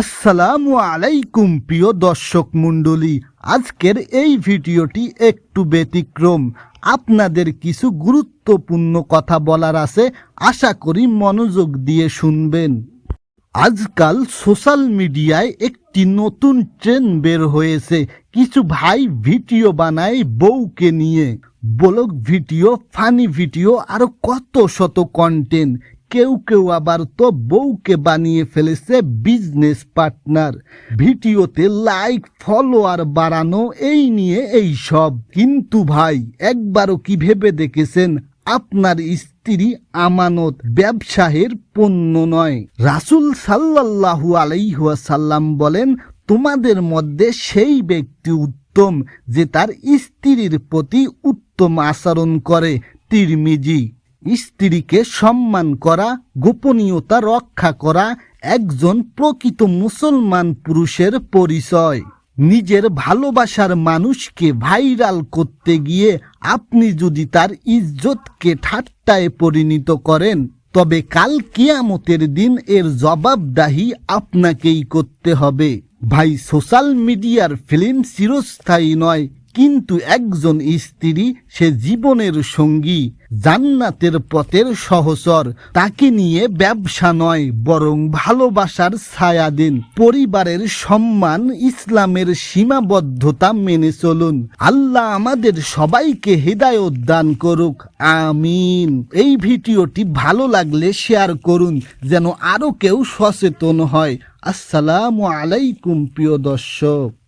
আসসালামু আলাইকুম, প্রিয় দর্শক মণ্ডলী। আজকের এই ভিডিওটি একটু ব্যতিক্রম। আপনাদের কিছু গুরুত্বপূর্ণ কথা বলার আছে, আশা করি মনোযোগ দিয়ে শুনবেন। আজকাল সোশ্যাল মিডিয়ায় একটি নতুন ট্রেন বের হয়েছে। কিছু ভাই ভিডিও বানায় বউকে নিয়ে। ব্লগ ভিডিও, ফানি ভিডিও, আরও কত শত কন্টেন্ট কেউ কেউ আবার তো বউকে বানিয়ে ফেলেছে বিজনেস পার্টনার ভিডিওতে লাইক ফলোয়ার বাড়ানো, এই নিয়ে এই সব। কিন্তু ভাই, একবারও কি ভেবে দেখেছেন? আপনার স্ত্রী আমানত ব্যবসায়ের পণ্য নয়। রাসুল সাল্লাল্লাহু আলাইহাসাল্লাম বলেন, তোমাদের মধ্যে সেই ব্যক্তি উত্তম যে তার স্ত্রীর প্রতি উত্তম আচরণ করে। তিরমিজি স্ত্রীকে সম্মান করা, গোপনীয়তা রক্ষা করা একজন প্রকৃত মুসলমান পুরুষের পরিচয়। নিজের ভালোবাসার মানুষকে ভাইরাল করতে গিয়ে আপনি যদি তার ইজ্জতকে ঠাট্টায় পরিণত করেন, তবে কাল কিয়ামতের দিন এর জবাবদাহি আপনাকেই করতে হবে। ভাই, সোশ্যাল মিডিয়ার ফিল্ম চিরস্থায়ী নয়, কিন্তু একজন স্ত্রী সে জীবনের সঙ্গী। জান্নাতের পথের সহচর, তাকে নিয়ে ব্যবসা নয়, বরং ভালোবাসার ছায়া দিন। পরিবারের সম্মান ইসলামের সীমাবদ্ধতা মেনে চলুন। আল্লাহ আমাদের সবাইকে হৃদায়ত দান করুক। আমিন। এই ভিডিওটি ভালো লাগলে শেয়ার করুন, যেন আরও কেউ সচেতন হয়। আসসালামু আলাইকুম, প্রিয় দর্শক।